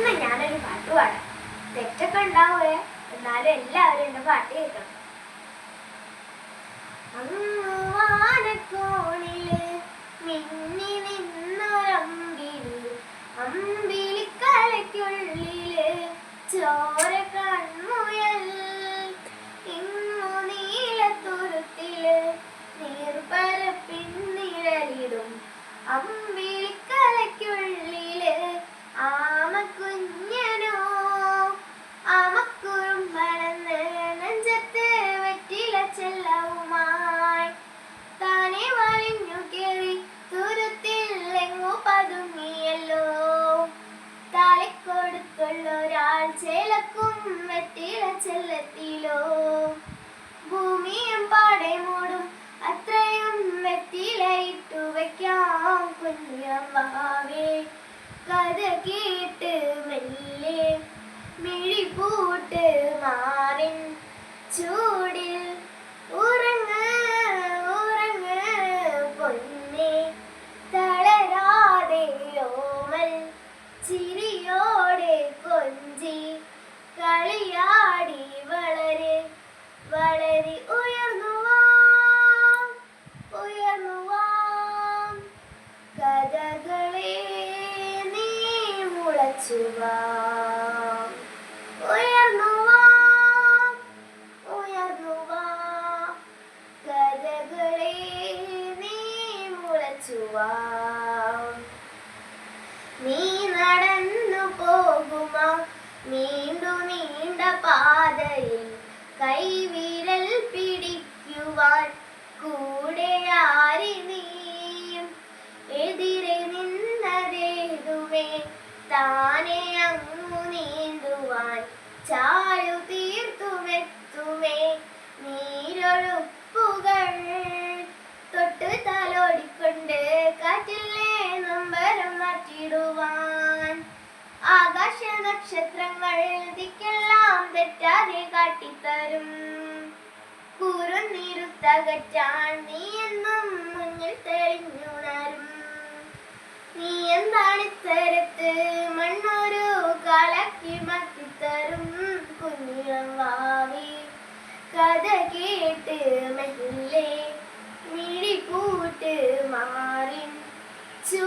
ഇന്ന് ഞാനൊരു പാട്ട് പാടാം. തെറ്റൊക്കെ ഉണ്ടാവേ എന്നാലും എല്ലാവരും എന്റെ പാട്ട് കേൾക്കണം. അങ്ങ് വാനക്കോണിൽ മിന്നി ചോര കുഞ്ഞമ്മാവേ കഥ കേട്ട് മെല്ലെ മിഴിപൂട്ട് മാറിൻ ചൂടിൽ നീ മുളച്ചുവാ? നീ നടന്നു പോകുമോ? നീണ്ടു നീണ്ട പാതയിൽ കൈവിരൽ പിടിക്കുവാൻ കൂടെ ആരി നക്ഷത്രങ്ങൾ ദിക്കെല്ലാം തെറ്റാതെ കാട്ടിത്തരും. കൂറുന്നിരുത്തകറ്റാൻ നീ എന്നും മുന്നിൽ തെളിഞ്ഞുണരും. നീ എന്താണ് ഇത്തരത്ത്? മണ്ണൊരു കലക്കി മാറ്റിത്തരും കുഞ്ഞിളം വാവി കഥ കേട്ട് മെല്ലെ മിഴിക്കൂട്ട് മാറി. ചൂ